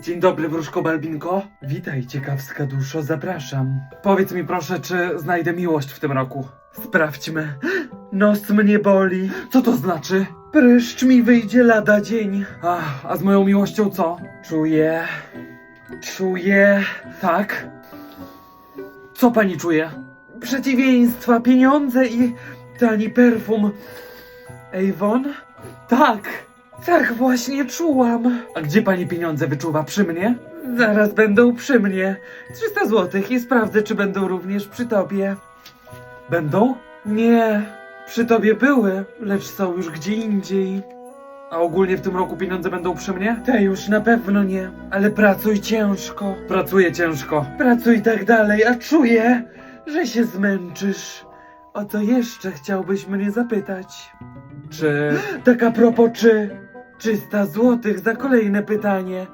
Dzień dobry, wróżko Balbinko. Witaj, ciekawska duszo, zapraszam. Powiedz mi proszę, czy znajdę miłość w tym roku. Sprawdźmy. Nos mnie boli. Co to znaczy? Pryszcz mi wyjdzie lada dzień. Ach, a z moją miłością co? Czuję... Czuję... Tak? Co pani czuje? Przeciwieństwa, pieniądze i tani perfum. Avon? Tak, tak właśnie czułam. A gdzie pani pieniądze wyczuwa? Przy mnie? Zaraz będą przy mnie. 300 złotych i sprawdzę, czy będą również przy tobie. Będą? Nie, przy tobie były, lecz są już gdzie indziej. A ogólnie w tym roku pieniądze będą przy mnie? Te już na pewno nie, ale pracuj ciężko. Pracuję ciężko. Pracuj tak dalej, a czuję, że się zmęczysz. O co jeszcze chciałbyś mnie zapytać? Czy... Tak a propos czy... 300 złotych za kolejne pytanie.